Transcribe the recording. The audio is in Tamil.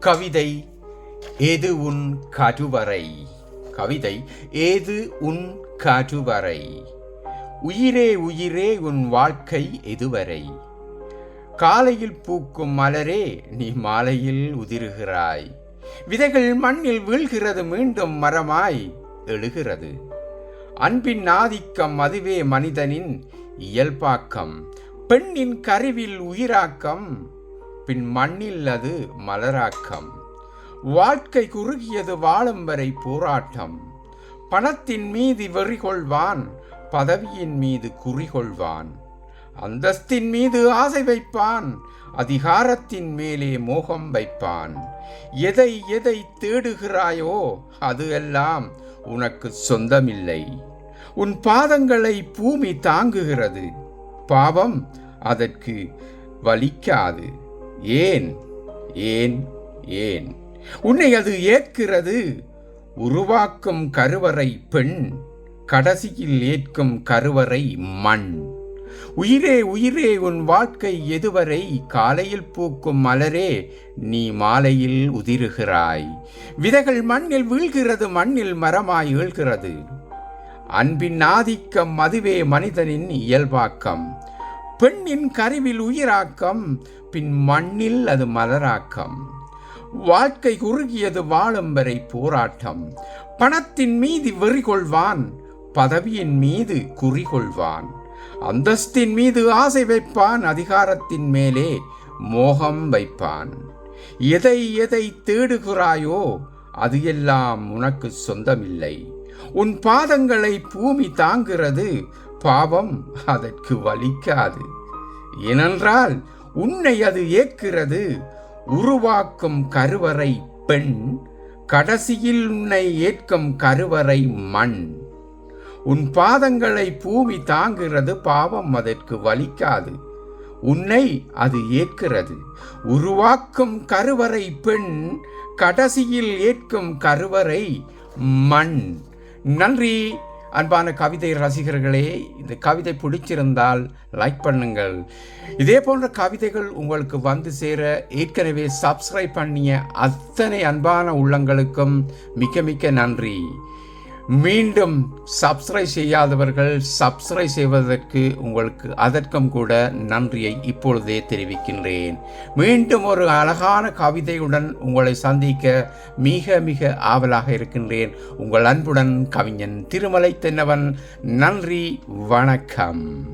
கவிதை ஏது உன் கருவறை? கவிதை ஏது உன் கருவறை? உயிரே உயிரே உன் வாழ்க்கை எதுவரை? காலையில் பூக்கும் மலரே நீ மாலையில் உதிருகிறாய். விதைகள் மண்ணில் வீழ்கிறது மீண்டும் மரமாய் எழுகிறது. அன்பின் ஆதிக்கம் அதுவே மனிதனின் இயல்பாக்கம். பெண்ணின் கருவில் உயிராக்கம். பின் மண்ணில் அது மலராக்கம். வாழ்க்கை குறுகியது வாழும் வரை போராட்டம். பணத்தின் மீது வெறிகொள்வான் பதவியின் மீது குறிகொள்வான் அந்தஸ்தின் மீது ஆசை வைப்பான் அதிகாரத்தின் மேலே மோகம் வைப்பான். எதை எதை தேடுகிறாயோ அது எல்லாம் உனக்கு சொந்தமில்லை. உன் பாதங்களை பூமி தாங்குகிறது. பாவம் அதற்கு வலிக்காது. ஏன்? ஏன்? ஏன்? உன்னை அது ஏற்கிறது. உருவாக்கும் கருவறை பெண் கடைசியில் ஏற்கும் கருவறை மண். உயிரே உயிரே உன் வாழ்க்கை எதுவரை? காலையில் பூக்கும் மலரே நீ மாலையில் உதிருகிறாய். விதைகள் மண்ணில் வீழ்கிறது மண்ணில் மரமாய் ஏழ்கிறது அன்பின் ஆதிக்கம் அதுவே மனிதனின் இயல்பாக்கம். பெண்ணின் கருவில் உயிராக்கம் பின் மண்ணில் அது மலராக்கம். வாழ்க்கை குறுகியது வாழும் வரை போராட்டம். பணத்தின் மீது வெறி கொள்வான் பதவியின் மீது குறிகொள்வான் அந்தஸ்தின் மீது ஆசை வைப்பான் அதிகாரத்தின் மேலே மோகம் வைப்பான். எதை எதை தேடுகிறாயோ அது எல்லாம் உனக்கு சொந்தமில்லை. உன் பாதங்களை பூமி தாங்கிறது பாவம் அதற்கு வலிக்காது. ஏனென்றால் உன்னை அது ஏற்கிறது. உருவாக்கும் கருவறை பெண் கடைசியில் உன்னை ஏற்கும் கருவறை மண். உன் பாதங்களை பூமி தாங்குகிறது பாவம் அதற்கு வலிக்காது. உன்னை அது ஏற்கிறது. உருவாக்கும் கருவறை பெண் கடைசியில் ஏற்கும் கருவறை மண். நன்றி. அன்பான கவிதை ரசிகர்களே இந்த கவிதை பிடிச்சிருந்தால் லைக் பண்ணுங்கள். இதே போன்ற கவிதைகள் உங்களுக்கு வந்து சேர ஏற்கனவே சப்ஸ்கிரைப் பண்ணிய அத்தனை அன்பான உள்ளங்களுக்கும் மிக்க மிக்க நன்றி. மீண்டும் சப்ஸ்கிரைப் செய்யாதவர்கள் சப்ஸ்கிரைப் செய்வதற்கு உங்களுக்கு அதற்கும் கூட நன்றியை இப்பொழுதே தெரிவிக்கின்றேன். மீண்டும் ஒரு அழகான கவிதையுடன் உங்களை சந்திக்க மிக மிக ஆவலாக இருக்கின்றேன். உங்கள் அன்புடன் கவிஞன் திருமலை தென்னவன். நன்றி வணக்கம்.